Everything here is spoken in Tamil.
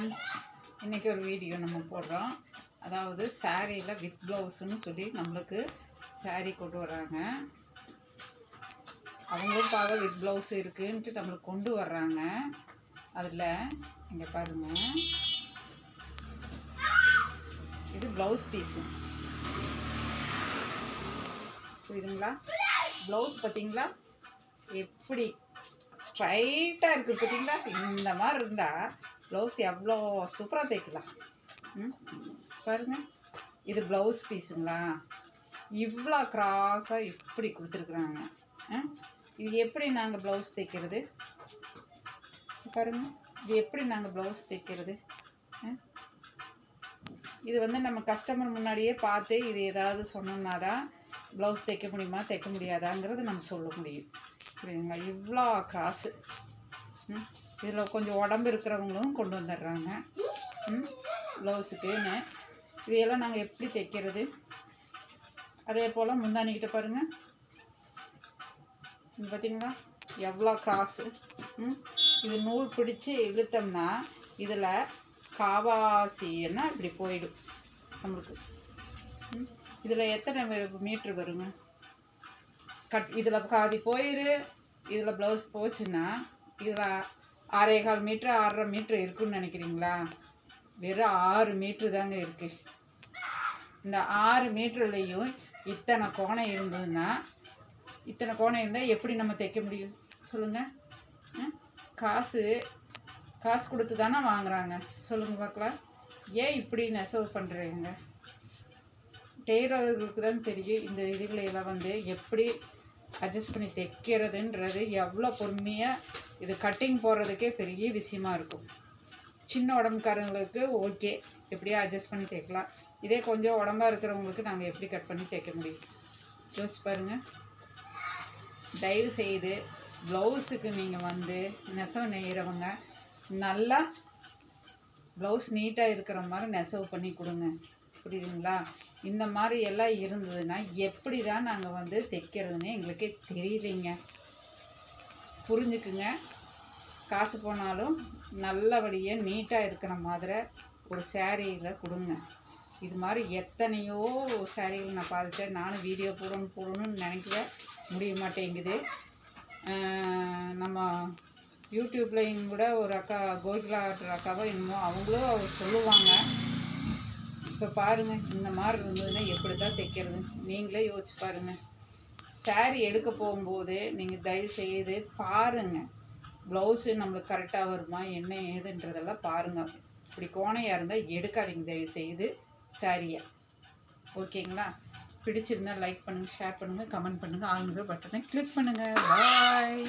ஃப்ரெண்ட்ஸ் இன்றைக்கி ஒரு வீடியோ நம்ம போடுறோம். அதாவது சாரியில் வித் ப்ளவுஸுன்னு சொல்லி நம்மளுக்கு சாரீ கொண்டு வராங்க அவங்களுக்காக வித் ப்ளவுஸ் இருக்குன்ட்டு நம்மளுக்கு கொண்டு வர்றாங்க. அதில் இங்கே பாருங்கள் இது ப்ளவுஸ் பீஸு புரியுதுங்களா? ப்ளவுஸ் பார்த்தீங்களா எப்படி? ஸ்ட்ரைட்டாக இருக்குது பார்த்தீங்களா இந்த மாதிரி இருந்தால் ப்ளவுஸ் எவ்வளோ சூப்பராக தைக்கலாம். ம்? பாருங்கள் இது ப்ளவுஸ் பீஸுங்களா இவ்வளோ கிராஸாக இப்படி கொடுத்துருக்குறாங்க. ஆ? இது எப்படி நாங்கள் ப்ளவுஸ் தைக்கிறது? பாருங்கள் இது எப்படி நாங்கள் ப்ளவுஸ் தைக்கிறது? இது வந்து நம்ம கஸ்டமர் முன்னாடியே பார்த்து இது ஏதாவது சொன்னோம்னா தான் ப்ளவுஸ் தைக்க முடியுமா தைக்க முடியாதாங்கிறது நம்ம சொல்ல முடியும். புரியுதுங்களா? இவ்வளோ காசு ம்? இதில் கொஞ்சம் உடம்பு இருக்கிறவங்களும் கொண்டு வந்துடுறாங்க. ப்ளவுஸுக்குன்னு இதையெல்லாம் நாங்கள் எப்படி தைக்கிறது? அதே போல் முந்தானிக்கிட்ட பாருங்கள் பார்த்திங்களா பார்த்தீங்களா? எவ்வளோ கிராஸு ம் இது நூல் பிடிச்சி இழுத்தோம்னா இதில் காவாசின்னா இப்படி போயிடும் நம்மளுக்கு. இதில் எத்தனை மீட்ரு வருங்க? கட் இதில் பாதி போயிரு இதில் ப்ளவுஸ் போச்சுன்னா இதில் ஆறே கால் மீட்ரு ஆறரை மீட்ரு இருக்குன்னு நினைக்கிறீங்களா? வெறும் ஆறு மீட்ரு தாங்க இருக்குது இந்த ஆறு மீட்டர்லேயும் இத்தனை கோணம் இருந்ததுன்னா இத்தனை கோணம் இருந்தால் எப்படி நம்ம தைக்க முடியும்? சொல்லுங்கள் காசு காசு கொடுத்து தானே வாங்குறாங்க. சொல்லுங்கள் பார்க்கலாம். ஏன் இப்படி நெசவு பண்ணுறீங்க டெய்லர்களுக்கு தான் தெரியும் இந்த இதுகளை எல்லாம் வந்து எப்படி அட்ஜஸ்ட் பண்ணி தைக்கிறதுன்றது எவ்வளோ பொறுமையாக இது கட்டிங் போடுறதுக்கே பெரிய விஷயமா இருக்கும். சின்ன உடம்புக்காரங்களுக்கு ஓகே எப்படியோ அட்ஜஸ்ட் பண்ணி தைக்கலாம் இதே கொஞ்சம் உடம்பா இருக்கிறவங்களுக்கு நாங்கள் எப்படி கட் பண்ணி தைக்க முடியும்? யோசிச்சு பாருங்கள் தயவு செய்து ப்ளவுஸுக்கு நீங்கள் வந்து நெசவு நெய்கிறவங்க நல்லா ப்ளவுஸ் நீட்டாக இருக்கிற மாதிரி நெசவு பண்ணி கொடுங்க. புரியுதுங்களா? இந்த மாதிரி எல்லாம் இருந்ததுன்னா எப்படி தான் நாங்கள் வந்து தைக்கிறதுன்னு எங்களுக்கே தெரியலைங்க. புரிஞ்சுக்குங்க. காசு போனாலும் நல்லபடியாக நீட்டாக இருக்கிற மாதிரி ஒரு சேரீயில் கொடுங்க. இது மாதிரி எத்தனையோ சேரீகள் நான் பார்த்துட்டேன். நானும் வீடியோ போடணும் போடணும்னு நினைக்கல முடிய மாட்டேங்குது. நம்ம யூடியூப்லேயும் கூட ஒரு அக்கா கோகிலாட்டுற அக்காவோ என்னமோ அவங்களும் அவர் சொல்லுவாங்க. இப்போ பாருங்கள் இந்த மாதிரி இருந்ததுன்னா எப்படி தான் தைக்கிறது? நீங்களே யோசிச்சு பாருங்கள் saree எடுக்க போகும்போது நீங்கள் தயவு செய்து பாருங்கள் ப்ளவுஸு நம்மளுக்கு கரெக்டாக வருமா என்ன ஏதுன்றதெல்லாம் பாருங்கள் இப்படி கோணையாக இருந்தால் எடுக்காதீங்க தயவு செய்து சாரியை? ஓகேங்களா? பிடிச்சிருந்தா லைக் பண்ணுங்கள் ஷேர் பண்ணுங்கள் கமெண்ட் பண்ணுங்கள் ஆளுங்கிற பட்டனை கிளிக் பண்ணுங்கள் பாய்